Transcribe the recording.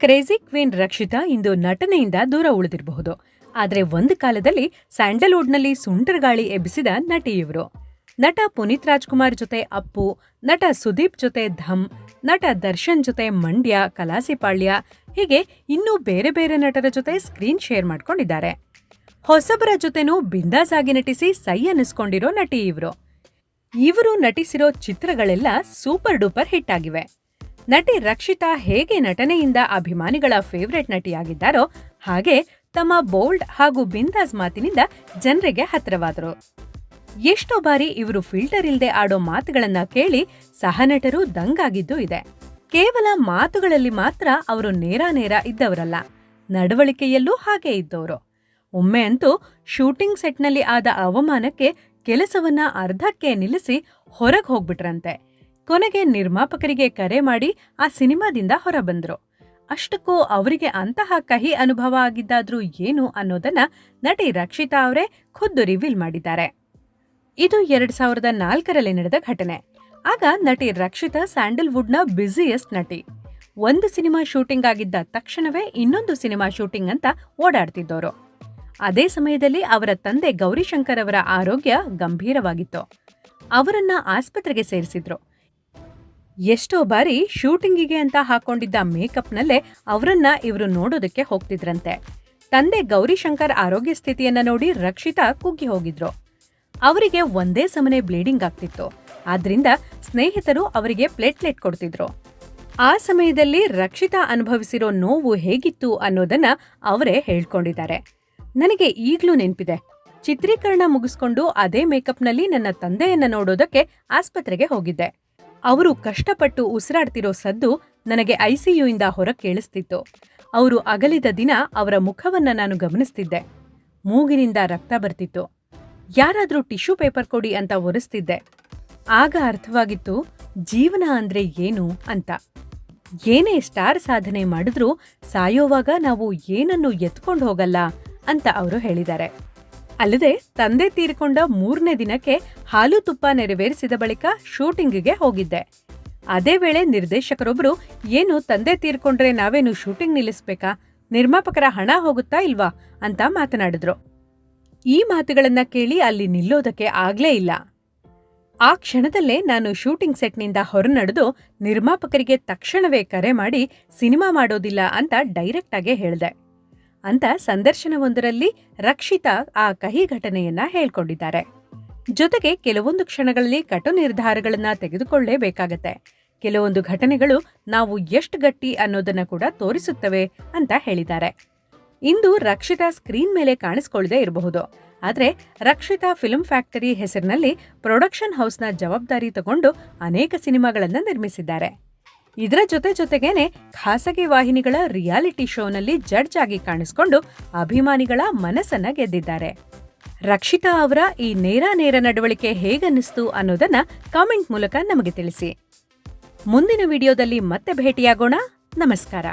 Crazy queen Rakshita ಇಂದು ನಟನೆಯಿಂದ ದೂರ ಉಳಿದಿರಬಹುದು. ಆದರೆ ಒಂದು ಕಾಲದಲ್ಲಿ ಸ್ಯಾಂಡಲ್ವುಡ್ನಲ್ಲಿ ಸುಂಟರಗಾಳಿ ಎಬ್ಬಿಸಿದ ನಟಿ ಇವರು. ನಟ ಪುನೀತ್ ರಾಜ್ಕುಮಾರ್ ಜೊತೆ ಅಪ್ಪು, ನಟ ಸುದೀಪ್ ಜೊತೆ ಧಮ್, ನಟ ದರ್ಶನ್ ಜೊತೆ ಮಂಡ್ಯ ಕಲಾಸಿಪಾಳ್ಯ ಹೀಗೆ ಇನ್ನೂ ಬೇರೆ ಬೇರೆ ನಟರ ಜೊತೆ ಸ್ಕ್ರೀನ್ ಶೇರ್ ಮಾಡ್ಕೊಂಡಿದ್ದಾರೆ. ಹೊಸಬರ ಜೊತೆನೂ ಬಿಂದಾಸ್ ಆಗಿ ನಟಿಸಿ ಸೈ ಅನ್ನಿಸ್ಕೊಂಡಿರೋ ನಟಿ ಇವರು. ಇವರು ನಟಿಸಿರೋ ಚಿತ್ರಗಳೆಲ್ಲ ಸೂಪರ್ ಡೂಪರ್ ಹಿಟ್ ಆಗಿವೆ. ನಟಿ ರಕ್ಷಿತಾ ಹೇಗೆ ನಟನೆಯಿಂದ ಅಭಿಮಾನಿಗಳ ಫೇವ್ರೆಟ್ ನಟಿಯಾಗಿದ್ದಾರೋ ಹಾಗೆ ತಮ್ಮ ಬೋಲ್ಡ್ ಹಾಗೂ ಬಿಂದಾಸ್ ಮಾತಿನಿಂದ ಜನರಿಗೆ ಹತ್ತಿರವಾದರು. ಎಷ್ಟೋ ಬಾರಿ ಇವರು ಫಿಲ್ಟರ್ ಇಲ್ಲದೆ ಆಡೋ ಮಾತುಗಳನ್ನ ಕೇಳಿ ಸಹನಟರು ದಂಗಾಗಿದ್ದು ಇದೆ. ಕೇವಲ ಮಾತುಗಳಲ್ಲಿ ಮಾತ್ರ ಅವರು ನೇರ ನೇರ ಇದ್ದವರಲ್ಲ, ನಡವಳಿಕೆಯಲ್ಲೂ ಹಾಗೆ ಇದ್ದವರು. ಒಮ್ಮೆ ಅಂತೂ ಶೂಟಿಂಗ್ ಸೆಟ್ನಲ್ಲಿ ಆದ ಅವಮಾನಕ್ಕೆ ಕೆಲಸವನ್ನ ಅರ್ಧಕ್ಕೆ ನಿಲ್ಲಿಸಿ ಹೊರಗೆ ಹೋಗ್ಬಿಟ್ರಂತೆ. ಕೊನೆಗೆ ನಿರ್ಮಾಪಕರಿಗೆ ಕರೆ ಮಾಡಿ ಆ ಸಿನಿಮಾದಿಂದ ಹೊರಬಂದ್ರು. ಅಷ್ಟಕ್ಕೂ ಅವರಿಗೆ ಅಂತಹ ಕಹಿ ಅನುಭವ ಆಗಿದ್ದಾದ್ರೂ ಏನು ಅನ್ನೋದನ್ನ ನಟಿ ರಕ್ಷಿತಾ ಅವರೇ ಖುದ್ದು ರಿವೀಲ್ ಮಾಡಿದ್ದಾರೆ. ಇದು ಎರಡ್ ಸಾವಿರದ ನಾಲ್ಕರಲ್ಲಿ ನಡೆದ ಘಟನೆ. ಆಗ ನಟಿ ರಕ್ಷಿತಾ ಸ್ಯಾಂಡಲ್ವುಡ್ನ ಬ್ಯುಸಿಯೆಸ್ಟ್ ನಟಿ. ಒಂದು ಸಿನಿಮಾ ಶೂಟಿಂಗ್ ಆಗಿದ್ದ ತಕ್ಷಣವೇ ಇನ್ನೊಂದು ಸಿನಿಮಾ ಶೂಟಿಂಗ್ ಅಂತ ಓಡಾಡ್ತಿದ್ದವರು ಅದೇ ಸಮಯದಲ್ಲಿ ಅವರ ತಂದೆ ಗೌರಿಶಂಕರ್ ಅವರ ಆರೋಗ್ಯ ಗಂಭೀರವಾಗಿತ್ತು. ಅವರನ್ನ ಆಸ್ಪತ್ರೆಗೆ ಸೇರಿಸಿದ್ರು. ಎಷ್ಟೋ ಬಾರಿ ಶೂಟಿಂಗಿಗೆ ಅಂತ ಹಾಕೊಂಡಿದ್ದ ಮೇಕಪ್ನಲ್ಲೇ ಅವರನ್ನ ಇವರು ನೋಡೋದಕ್ಕೆ ಹೋಗ್ತಿದ್ರಂತೆ. ತಂದೆ ಗೌರಿಶಂಕರ್ ಆರೋಗ್ಯ ಸ್ಥಿತಿಯನ್ನ ನೋಡಿ ರಕ್ಷಿತಾ ಕುಗ್ಗಿ ಹೋಗಿದ್ರು. ಅವರಿಗೆ ಒಂದೇ ಸಮನೆ ಬ್ಲೀಡಿಂಗ್ ಆಗ್ತಿತ್ತು. ಆದ್ರಿಂದ ಸ್ನೇಹಿತರು ಅವರಿಗೆ ಪ್ಲೇಟ್ಲೆಟ್ ಕೊಡ್ತಿದ್ರು. ಆ ಸಮಯದಲ್ಲಿ ರಕ್ಷಿತಾ ಅನುಭವಿಸಿರೋ ನೋವು ಹೇಗಿತ್ತು ಅನ್ನೋದನ್ನ ಅವರೇ ಹೇಳ್ಕೊಂಡಿದ್ದಾರೆ. ನನಗೆ ಈಗ್ಲೂ ನೆನಪಿದೆ. ಚಿತ್ರೀಕರಣ ಮುಗಿಸ್ಕೊಂಡು ಅದೇ ಮೇಕಪ್ನಲ್ಲಿ ನನ್ನ ತಂದೆಯನ್ನ ನೋಡೋದಕ್ಕೆ ಆಸ್ಪತ್ರೆಗೆ ಹೋಗಿದ್ದೆ. ಅವರು ಕಷ್ಟಪಟ್ಟು ಉಸಿರಾಡ್ತಿರೋ ಸದ್ದು ನನಗೆ ಐಸಿಯುಯಿಂದ ಹೊರ ಕೇಳಿಸ್ತಿತ್ತು ಅವರು ಅಗಲಿದ ದಿನ ಅವರ ಮುಖವನ್ನ ನಾನು ಗಮನಿಸ್ತಿದ್ದೆ. ಮೂಗಿನಿಂದ ರಕ್ತ ಬರ್ತಿತ್ತು. ಯಾರಾದರೂ ಟಿಶ್ಯೂ ಪೇಪರ್ ಕೊಡಿ ಅಂತ ಒರೆಸ್ತಿದ್ದೆ. ಆಗ ಅರ್ಥವಾಗಿತ್ತು, ಜೀವನ ಅಂದ್ರೆ ಏನು ಅಂತ. ಏನೇ ಸ್ಟಾರ್ ಸಾಧನೆ ಮಾಡಿದ್ರೂ ಸಾಯೋವಾಗ ನಾವು ಏನನ್ನು ಎತ್ಕೊಂಡು ಹೋಗಲ್ಲ ಅಂತ ಅವರು ಹೇಳಿದ್ದಾರೆ. ಅಲ್ಲದೆ ತಂದೆ ತೀರಿಕೊಂಡ ಮೂರನೇ ದಿನಕ್ಕೆ ಹಾಲು ತುಪ್ಪ ನೆರವೇರಿಸಿದ ಬಳಿಕ ಶೂಟಿಂಗಿಗೆ ಹೋಗಿದ್ದೆ. ಅದೇ ವೇಳೆ ನಿರ್ದೇಶಕರೊಬ್ರು, ಏನು ತಂದೆ ತೀರ್ಕೊಂಡ್ರೆ ನಾವೇನು ಶೂಟಿಂಗ್ ನಿಲ್ಲಿಸ್ಬೇಕಾ? ನಿರ್ಮಾಪಕರ ಹಣ ಹೋಗುತ್ತಾ ಇಲ್ವಾ? ಅಂತ ಮಾತನಾಡಿದ್ರು. ಈ ಮಾತುಗಳನ್ನ ಕೇಳಿ ಅಲ್ಲಿ ನಿಲ್ಲೋದಕ್ಕೆ ಆಗ್ಲೇ ಇಲ್ಲ. ಆ ಕ್ಷಣದಲ್ಲೇ ನಾನು ಶೂಟಿಂಗ್ ಸೆಟ್ನಿಂದ ಹೊರನಡೆದು ನಿರ್ಮಾಪಕರಿಗೆ ತಕ್ಷಣವೇ ಕರೆ ಮಾಡಿ, ಸಿನಿಮಾ ಮಾಡೋದಿಲ್ಲ ಅಂತ ಡೈರೆಕ್ಟ್ ಹೇಳಿದೆ ಹೇಳ್ದೆ. ಅಂತ ಸಂದರ್ಶನವೊಂದರಲ್ಲಿ ರಕ್ಷಿತಾ ಆ ಕಹಿ ಘಟನೆಯನ್ನ ಹೇಳ್ಕೊಂಡಿದ್ದಾರೆ. ಜೊತೆಗೆ ಕೆಲವೊಂದು ಕ್ಷಣಗಳಲ್ಲಿ ಕಟು ನಿರ್ಧಾರಗಳನ್ನ ತೆಗೆದುಕೊಳ್ಳೇಬೇಕಾಗತ್ತೆ. ಕೆಲವೊಂದು ಘಟನೆಗಳು ನಾವು ಎಷ್ಟು ಗಟ್ಟಿ ಅನ್ನೋದನ್ನ ಕೂಡ ತೋರಿಸುತ್ತವೆ ಅಂತ ಹೇಳಿದ್ದಾರೆ. ಇಂದು ರಕ್ಷಿತಾ ಸ್ಕ್ರೀನ್ ಮೇಲೆ ಕಾಣಿಸ್ಕೊಳ್ಳದೆ ಇರಬಹುದು. ಆದ್ರೆ ರಕ್ಷಿತಾ ಫಿಲ್ಮ್ ಫ್ಯಾಕ್ಟರಿ ಹೆಸರಿನಲ್ಲಿ ಪ್ರೊಡಕ್ಷನ್ ಹೌಸ್ನ ಜವಾಬ್ದಾರಿ ತಗೊಂಡು ಅನೇಕ ಸಿನಿಮಾಗಳನ್ನ ನಿರ್ಮಿಸಿದ್ದಾರೆ. ಇದರ ಜೊತೆ ಜೊತೆಗೇನೆ ಖಾಸಗಿ ವಾಹಿನಿಗಳ ರಿಯಾಲಿಟಿ ಶೋನಲ್ಲಿ ಜಡ್ಜ್ ಆಗಿ ಕಾಣಿಸಿಕೊಂಡು ಅಭಿಮಾನಿಗಳ ಮನಸ್ಸನ್ನ ಗೆದ್ದಿದ್ದಾರೆ. ರಕ್ಷಿತಾ ಅವರ ಈ ನೇರ ನೇರ ನಡವಳಿಕೆ ಹೇಗನ್ನಿಸ್ತು ಅನ್ನೋದನ್ನ ಕಾಮೆಂಟ್ ಮೂಲಕ ನಮಗೆ ತಿಳಿಸಿ. ಮುಂದಿನ ವಿಡಿಯೋದಲ್ಲಿ ಮತ್ತೆ ಭೇಟಿಯಾಗೋಣ. ನಮಸ್ಕಾರ.